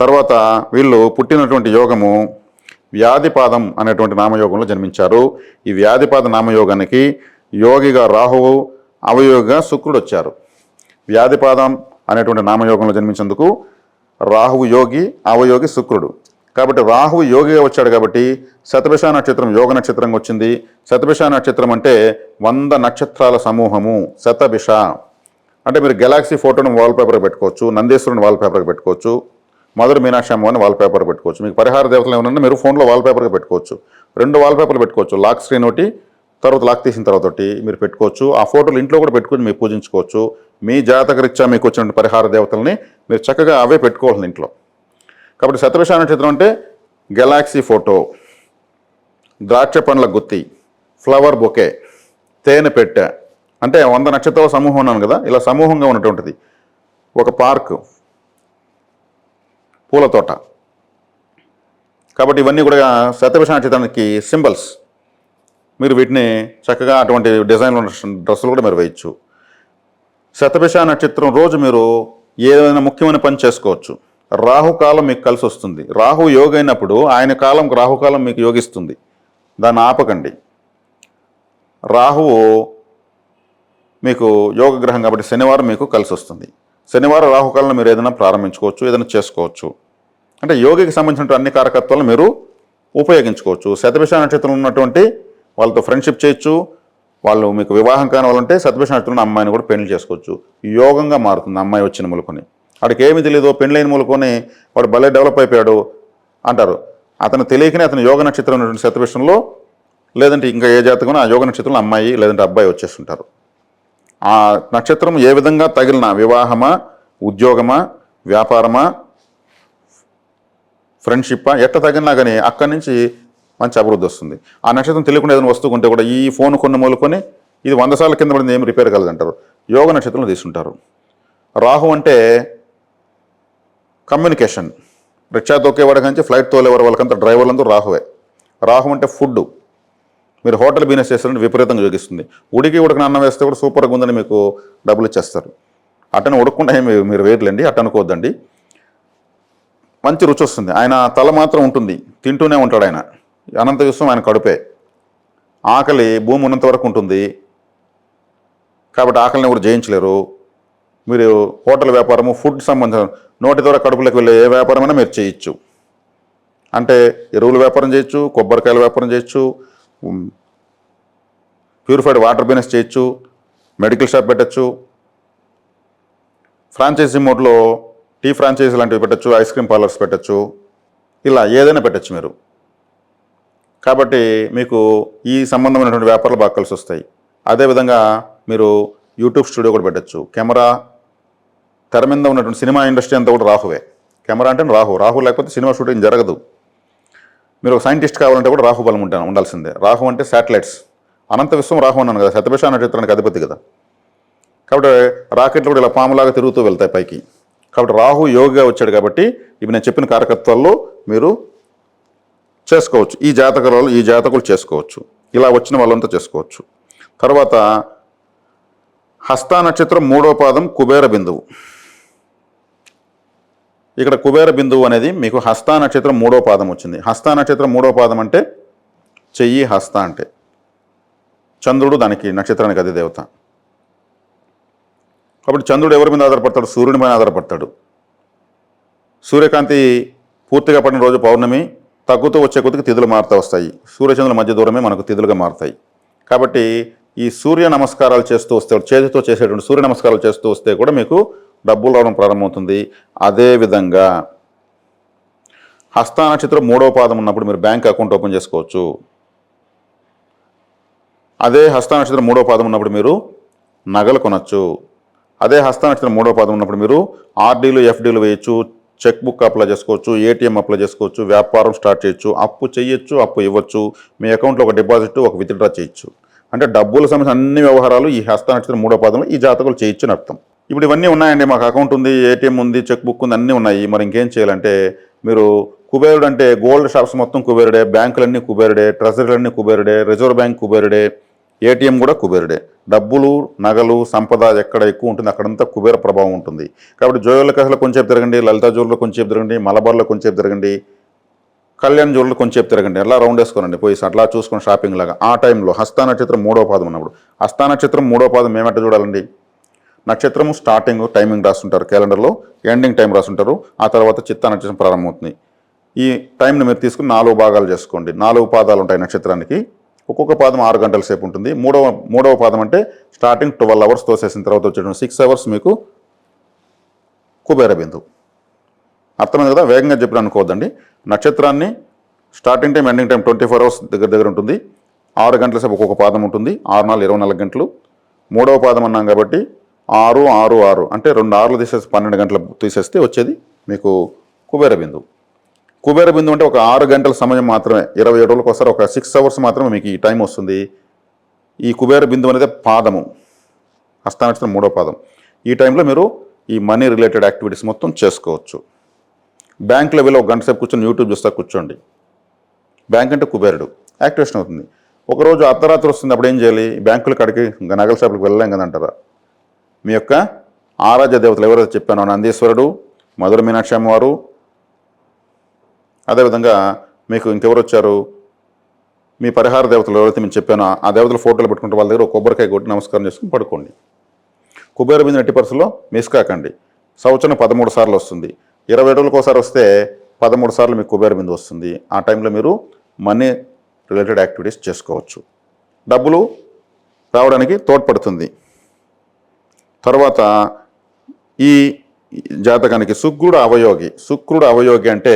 తర్వాత వీళ్ళు పుట్టినటువంటి యోగము వ్యాధిపాదం అనేటువంటి నామయోగంలో జన్మించారు. ఈ వ్యాధిపాద నామయోగానికి యోగిగా రాహువు అవయోగిగా శుక్రుడు వచ్చారు. వ్యాధిపాదం అనేటువంటి నామయోగంలో జన్మించేందుకు రాహువు యోగి అవయోగి శుక్రుడు. కాబట్టి రాహువు యోగిగా వచ్చాడు కాబట్టి శతభిష నక్షత్రం యోగ నక్షత్రంగా వచ్చింది. శతభిష నక్షత్రం అంటే వంద నక్షత్రాల సమూహము శతభిష. అంటే మీరు గెలాక్సీ ఫోటోను వాల్పేపర్ పెట్టుకోవచ్చు నందీశ్వరుని వాల్పేపర్కి పెట్టుకోవచ్చు. మధుర మీనాక్షి వాల్ వాల్పేపర్ పెట్టుకోవచ్చు. మీకు పరిహార దేవతలు ఏమన్నా మీరు ఫోన్లో వాల్పేపర్గా పెట్టుకోవచ్చు. రెండు వాల్పేపర్లు పెట్టుకోవచ్చు. లాక్ స్క్రీన్ ఒకటి తర్వాత లాక్ తీసిన తర్వాత ఒకటి మీరు పెట్టుకోవచ్చు. ఆ ఫోటోలు ఇంట్లో కూడా పెట్టుకుని మీరు పూజించుకోవచ్చు. మీ జాతక రీత్యా మీకు వచ్చిన పరిహార దేవతల్ని మీరు చక్కగా అవే పెట్టుకోవాలి ఇంట్లో. కాబట్టి శతభిష నక్షత్రం అంటే గెలాక్సీ ఫోటో ద్రాక్ష పండ్ల గుత్తి ఫ్లవర్ బొకే తేనె పెట్టె. అంటే వంద నక్షత్రాల సమూహం ఉన్నాను కదా ఇలా సమూహంగా ఉన్నటువంటిది. ఒక పార్క్ పూల తోట. కాబట్టి ఇవన్నీ కూడా సత్యభూషణ చిత్రానికి సింబల్స్. మీరు వీటిని చక్కగా అటువంటి డిజైన్లో ఉన్న డ్రెస్సులు కూడా మీరు వేయచ్చు. శతభిష నక్షత్రం రోజు మీరు ఏదైనా ముఖ్యమైన పని చేసుకోవచ్చు. రాహుకాలం మీకు కలిసి వస్తుంది. రాహు యోగ అయినప్పుడు ఆయన కాలం రాహుకాలం మీకు యోగిస్తుంది. దాన్ని ఆపకండి. రాహువు మీకు యోగ గ్రహం కాబట్టి శనివారం మీకు కలిసి వస్తుంది. శనివారం రాహుకాలంలో మీరు ఏదైనా ప్రారంభించుకోవచ్చు ఏదైనా చేసుకోవచ్చు. అంటే యోగికి సంబంధించిన అన్ని కారకత్వాలను మీరు ఉపయోగించుకోవచ్చు. శతభిష నక్షత్రం ఉన్నటువంటి వాళ్ళతో ఫ్రెండ్షిప్ చేయొచ్చు. వాళ్ళు మీకు వివాహం కాని వాళ్ళంటే శతభిష నక్షత్రం అమ్మాయిని కూడా పెళ్ళి చేసుకోవచ్చు. యోగంగా మారుతుంది అమ్మాయి వచ్చిన మూలుకొని. వాడికి ఏమి తెలియదు పెళ్ళైన మూలుకొని వాడు భలే డెవలప్ అయిపోయాడు అంటారు. అతను తెలియకనే అతను యోగ నక్షత్రం ఉన్నటువంటి శతభిషంలో లేదంటే ఇంకా ఏ జాతకం ఆ యోగ నక్షత్రంలో అమ్మాయి లేదంటే అబ్బాయి వచ్చేస్తుంటారు. ఆ నక్షత్రం ఏ విధంగా తగిలిన వివాహమా ఉద్యోగమా వ్యాపారమా ఫ్రెండ్షిప్పా ఎట్ట తగిలినా కానీ అక్కడి నుంచి మంచి అభివృద్ధి వస్తుంది. ఆ నక్షత్రం తెలియకుండా ఏదైనా వస్తువు ఉంటే కూడా ఈ ఫోన్ కొన్ని మొలుకొని ఇది వంద సార్లు కింద పడింది ఏం రిపేర్ కలదంటారు. యోగ నక్షత్రంలో తీసుకుంటారు. రాహు అంటే కమ్యూనికేషన్. రిక్షా తొక్కేవాడి నుంచి ఫ్లైట్ తోలేవారు వాళ్ళకంతా డ్రైవర్లందరూ రాహువే. రాహు అంటే ఫుడ్ మీరు హోటల్ బిజినెస్ చేస్తారంటే విపరీతంగా యోగిస్తుంది ఉడికి ఉడకన అన్నం వేస్తే కూడా సూపర్గా ఉందని మీకు డబ్బులు ఇచ్చేస్తారు. అట్టను ఉడకుండా ఏమి మీరు వేయట్లేండి అట్ట అనుకోవద్దండి. మంచి రుచి వస్తుంది. ఆయన తల మాత్రం ఉంటుంది. తింటూనే ఉంటాడు ఆయన. అనంత విశ్వం ఆయన కడుపే. ఆకలి భూమి ఉన్నంత వరకు ఉంటుంది. కాబట్టి ఆకలిని ఎవరు జయించలేరు. మీరు హోటల్ వ్యాపారము ఫుడ్ సంబంధించిన నోటి ద్వారా కడుపులోకి వెళ్ళే ఏ వ్యాపారమైనా మీరు చేయొచ్చు. అంటే ఎరువుల వ్యాపారం చేయొచ్చు కొబ్బరికాయల వ్యాపారం చేయొచ్చు ప్యూరిఫైడ్ వాటర్ బిజినెస్ చేయొచ్చు మెడికల్ షాప్ పెట్టచ్చు ఫ్రాంచైజీ మోడ్లో టీ ఫ్రాంచైజీ లాంటివి పెట్టచ్చు ఐస్ క్రీమ్ పార్లర్స్ పెట్టచ్చు ఇలా ఏదైనా పెట్టచ్చు మీరు. కాబట్టి మీకు ఈ సంబంధమైనటువంటి వ్యాపారాలు బాగా కలిసి వస్తాయి అదేవిధంగా మీరు యూట్యూబ్ స్టూడియో కూడా పెట్టచ్చు. కెమెరా తెర మీద ఉన్నటువంటి సినిమా ఇండస్ట్రీ అంతా కూడా రాహువే. కెమెరా అంటే రాహు. రాహు లేకపోతే సినిమా షూటింగ్ జరగదు. మీరు ఒక సైంటిస్ట్ కావాలంటే కూడా రాహు బలం ఉంటాను ఉండాల్సిందే. రాహు అంటే శాటిలైట్స్ అనంత విశ్వం రాహు అన్నాను కదా శతభిష నక్షత్రానికి అధిపతి కదా. కాబట్టి రాకెట్లు కూడా ఇలా పాములాగా తిరుగుతూ వెళ్తాయి పైకి. కాబట్టి రాహు యోగిగా వచ్చాడు కాబట్టి ఇవి నేను చెప్పిన కార్యకర్తల్లో మీరు చేసుకోవచ్చు. ఈ జాతకాలలో ఈ జాతకులు చేసుకోవచ్చు. ఇలా వచ్చిన వాళ్ళంతా చేసుకోవచ్చు. తర్వాత హస్త నక్షత్రం మూడో పాదం కుబేర బిందువు. ఇక్కడ కుబేర బిందువు అనేది మీకు హస్త నక్షత్రం మూడో పాదం వచ్చింది. హస్త నక్షత్రం మూడో పాదం అంటే చెయ్యి హస్త అంటే. చంద్రుడు దానికి నక్షత్రానికి అదే దేవత. కాబట్టి చంద్రుడు ఎవరి మీద ఆధారపడతాడు? సూర్యుడి మీద ఆధారపడతాడు. సూర్యకాంతి పూర్తిగా పడిన రోజు పౌర్ణమి తగ్గుతూ వచ్చే కొద్దికి తిథులు మారుతూ వస్తాయి. సూర్యచంద్రుల మధ్య దూరమే మనకు తిథులుగా మారుతాయి. కాబట్టి ఈ సూర్య నమస్కారాలు చేస్తూ వస్తే చేతితో చేసేటువంటి సూర్య నమస్కారాలు చేస్తూ వస్తే కూడా మీకు డబ్బులు రావడం ప్రారంభమవుతుంది. అదేవిధంగా హస్త నక్షత్రం మూడవ పాదం ఉన్నప్పుడు మీరు బ్యాంక్ అకౌంట్ ఓపెన్ చేసుకోవచ్చు. అదే హస్త నక్షత్రం మూడవ పాదం ఉన్నప్పుడు మీరు నగలు కొనచ్చు. అదే హస్త నక్షత్రం మూడవ పాదం ఉన్నప్పుడు మీరు ఆర్డీలు ఎఫ్డీలు వేయచ్చు. చెక్ బుక్ అప్లై చేసుకోవచ్చు ఏటీఎం అప్లై చేసుకోవచ్చు వ్యాపారం స్టార్ట్ చేయొచ్చు. అప్పు చేయొచ్చు అప్పు ఇవ్వచ్చు. మీ అకౌంట్లో ఒక డిపాజిట్ ఒక విత్డ్రా చేయొచ్చు. అంటే డబ్బుల సంబంధించిన అన్ని వ్యవహారాలు ఈ హస్త నక్షత్రం మూడో పాదంలో ఈ జాతకులు చేయొచ్చు అని అర్థం. ఇప్పుడు ఇవన్నీ ఉన్నాయండి మాకు అకౌంట్ ఉంది ఏటీఎం ఉంది చెక్ బుక్ ఉంది అన్నీ ఉన్నాయి. మరి ఇంకేం చేయాలంటే మీరు కుబేరుడు అంటే గోల్డ్ షాప్స్ మొత్తం కుబేరుడే బ్యాంకులన్నీ కుబేరుడే ట్రెజరీలన్నీ కుబేరుడే రిజర్వ్ బ్యాంక్ కుబేరుడే ఏటీఎం కూడా కుబేరుడే. డబ్బులు నగలు సంపద ఎక్కడ ఎక్కువ ఉంటుంది అక్కడంతా కుబేర ప్రభావం ఉంటుంది. కాబట్టి జోయల కథలో కొంచెం తిరగండి లలితా జోల్లో కొంచెం తిరగండి మలబార్లో కొంచెం తిరగండి కళ్యాణ్ జోళ్ళు కొంచెం తిరగండి అలా రౌండ్ వేసుకోనండి? పోయి అట్లా చూసుకొని షాపింగ్ లాగా. ఆ టైంలో హస్త నక్షత్రం మూడో పాదం ఉన్నప్పుడు. హస్త నక్షత్రం మూడో పాదం మేమెట్ట చూడాలండి? నక్షత్రము స్టార్టింగ్ టైమింగ్ రాస్తుంటారు క్యాలెండర్లో ఎండింగ్ టైం రాస్తుంటారు ఆ తర్వాత చిత్తా నక్షత్రం ప్రారంభమవుతుంది. ఈ టైంని మీరు తీసుకుని నాలుగు భాగాలు చేసుకోండి. నాలుగు పాదాలు ఉంటాయి నక్షత్రానికి. ఒక్కొక్క పాదం ఆరు గంటల సేపు ఉంటుంది. మూడవ మూడవ పాదం అంటే స్టార్టింగ్ ట్వెల్వ్ అవర్స్ తోసేసిన తర్వాత వచ్చేటువంటి సిక్స్ అవర్స్ మీకు కుబేర బిందు అర్థమైంది కదా? వేగంగా చెప్పిన అనుకోవద్దండి. నక్షత్రాన్ని starting time ending time twenty four hours దగ్గర దగ్గర ఉంటుంది. ఆరు గంటల సేపు ఒక్కొక్క పాదం ఉంటుంది. ఆరు నాలుగు ఇరవై నాలుగు గంటలు. మూడవ పాదం అన్నాం కాబట్టి ఆరు ఆరు ఆరు. అంటే రెండు ఆరులు తీసేసి పన్నెండు గంటలు తీసేస్తే వచ్చేది మీకు కుబేర బిందువు. కుబేర బిందువు అంటే ఒక ఆరు గంటల సమయం మాత్రమే ఇరవై ఏడు రోజులకు ఒకసారి ఒక సిక్స్ అవర్స్ మాత్రమే మీకు ఈ టైం వస్తుంది. ఈ కుబేర బిందువు అనేది పాదము హస్తానక్షత్రం మూడో పాదం. ఈ టైంలో మీరు ఈ మనీ రిలేటెడ్ యాక్టివిటీస్ మొత్తం చేసుకోవచ్చు. బ్యాంకులో వెళ్ళి ఒక గంట సేపు కూర్చొని యూట్యూబ్ చూస్తా కూర్చోండి. బ్యాంక్ అంటే కుబేరుడు. యాక్టివేషన్ అవుతుంది. ఒకరోజు అర్ధరాత్రి వస్తుంది అప్పుడు ఏం చేయాలి? బ్యాంకుల కాడికి ఇంకా నగల షాపులకు వెళ్ళలేం కదంటారా? మీ యొక్క ఆరాధ్య దేవతలు ఎవరైతే చెప్పానో నందీశ్వరుడు మధుర మీనాక్షి అమ్మవారు అదేవిధంగా మీకు ఇంకెవరు వచ్చారు? మీ పరిహార దేవతలు ఎవరైతే మేము చెప్పానో ఆ దేవతల ఫోటోలు పెట్టుకుంటే వాళ్ళ దగ్గర కొబ్బరికాయ కొట్టి నమస్కారం చేసుకుని పడుకోండి. కుబేర బిందు నెట్టి పరిస్థితుల్లో మిస్ కాకండి. సంవత్సరం పదమూడు సార్లు వస్తుంది. ఇరవై రోజులకు ఒకసారి వస్తే పదమూడు సార్లు మీకు కుబేర బిందు వస్తుంది. ఆ టైంలో మీరు మనీ రిలేటెడ్ యాక్టివిటీస్ చేసుకోవచ్చు. డబ్బులు రావడానికి తోడ్పడుతుంది. తర్వాత ఈ జాతకానికి శుక్రుడు అవయోగి. శుక్రుడు అవయోగి అంటే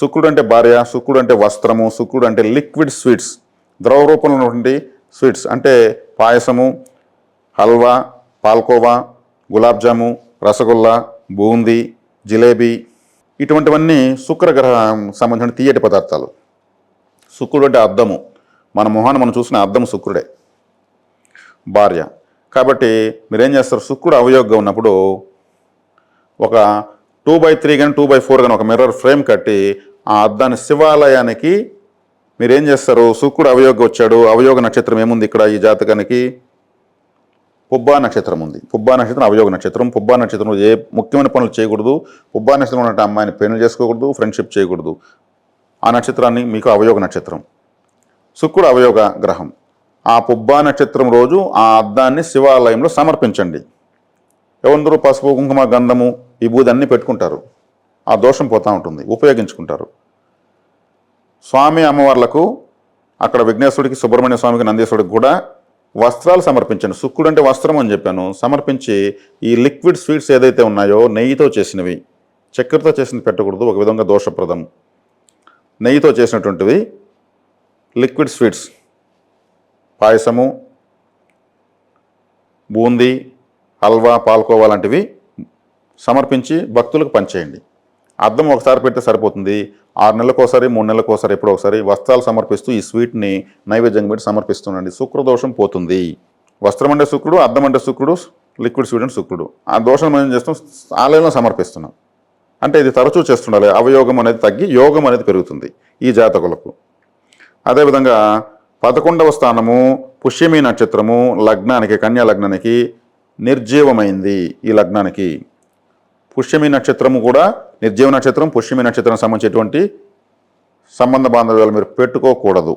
శుక్రుడు అంటే భార్య శుక్రుడు అంటే వస్త్రము శుక్రుడు అంటే లిక్విడ్ స్వీట్స్ ద్రవ రూపంలో ఉన్నటువంటి స్వీట్స్ అంటే పాయసము హల్వా పాల్కోవా గులాబ్ జాము రసగుల్లా బూందీ జిలేబీ ఇటువంటివన్నీ శుక్రగ్రహ సంబంధించిన తీయటి పదార్థాలు. శుక్రుడు అంటే అద్దము. మన మొహాన్ని మనం చూసిన అర్థం శుక్రుడే. భార్య. కాబట్టి మీరేం చేస్తారు? శుక్రుడు అవయోగ్గా ఉన్నప్పుడు ఒక టూ బై త్రీ కానీ టూ బై ఫోర్ కానీ ఒక మిర్రర్ ఫ్రేమ్ కట్టి ఆ అద్దాన్ని శివాలయానికి మీరేం చేస్తారు? శుక్రుడు అవయోగ వచ్చాడు. అవయోగ నక్షత్రం ఏముంది ఇక్కడ ఈ జాతకానికి? పుబ్బా నక్షత్రం ఉంది. పుబ్బా నక్షత్రం అవయోగ నక్షత్రం. పుబ్బా నక్షత్రం ఏ ముఖ్యమైన పనులు చేయకూడదు. పుబ్బా నక్షత్రం ఉన్నట్టు అమ్మాయిని పెళ్ళి చేసుకోకూడదు. ఫ్రెండ్షిప్ చేయకూడదు. ఆ నక్షత్రాన్ని మీకు అవయోగ నక్షత్రం. శుక్రుడు అవయోగ గ్రహం. ఆ పుబ్బా నక్షత్రం రోజు ఆ అద్దాన్ని శివాలయంలో సమర్పించండి. ఎవరందరూ పసుపు కుంకుమ గంధము విభూది అన్నీ పెట్టుకుంటారు. ఆ దోషం పోతూ ఉంటుంది ఉపయోగించుకుంటారు. స్వామి అమ్మవార్లకు అక్కడ విఘ్నేశ్వరుడికి సుబ్రహ్మణ్య స్వామికి నందీశ్వరుడికి కూడా వస్త్రాలు సమర్పించండి. శుక్రుడు అంటే వస్త్రం అని చెప్పాను. సమర్పించి ఈ లిక్విడ్ స్వీట్స్ ఏదైతే ఉన్నాయో నెయ్యితో చేసినవి చక్కెరతో చేసినవి పెట్టకూడదు ఒక విధంగా దోషప్రదం నెయ్యితో చేసినటువంటివి లిక్విడ్ స్వీట్స్. పాయసము బూందీ హల్వా పాల్కోవా లాంటివి సమర్పించి భక్తులకు పంచేయండి. అద్దం ఒకసారి పెడితే సరిపోతుంది. ఆరు నెలలకోసారి మూడు నెలలకోసారి ఎప్పుడో ఒకసారి వస్త్రాలు సమర్పిస్తూ ఈ స్వీట్ని నైవేద్యంగా పెట్టి సమర్పిస్తుండండి. శుక్రదోషం పోతుంది. వస్త్రం అంటే శుక్రుడు అద్దం అంటే శుక్రుడు లిక్విడ్ స్వీట్ అంటే శుక్రుడు. ఆ దోషం మనం ఏం చేస్తాం? ఆలయంలో సమర్పిస్తున్నాం. అంటే ఇది తరచూ చేస్తుండాలి. అవయోగం అనేది తగ్గి యోగం అనేది పెరుగుతుంది ఈ జాతకులకు. అదేవిధంగా పదకొండవ స్థానము పుష్యమి నక్షత్రము లగ్నానికి కన్యా లగ్నానికి నిర్జీవమైంది ఈ లగ్నానికి. పుష్యమి నక్షత్రము కూడా నిర్జీవ నక్షత్రం పుష్యమి నక్షత్రం సంబంధించేటువంటి సంబంధ బాంధవ్యాలు మీరు పెట్టుకోకూడదు.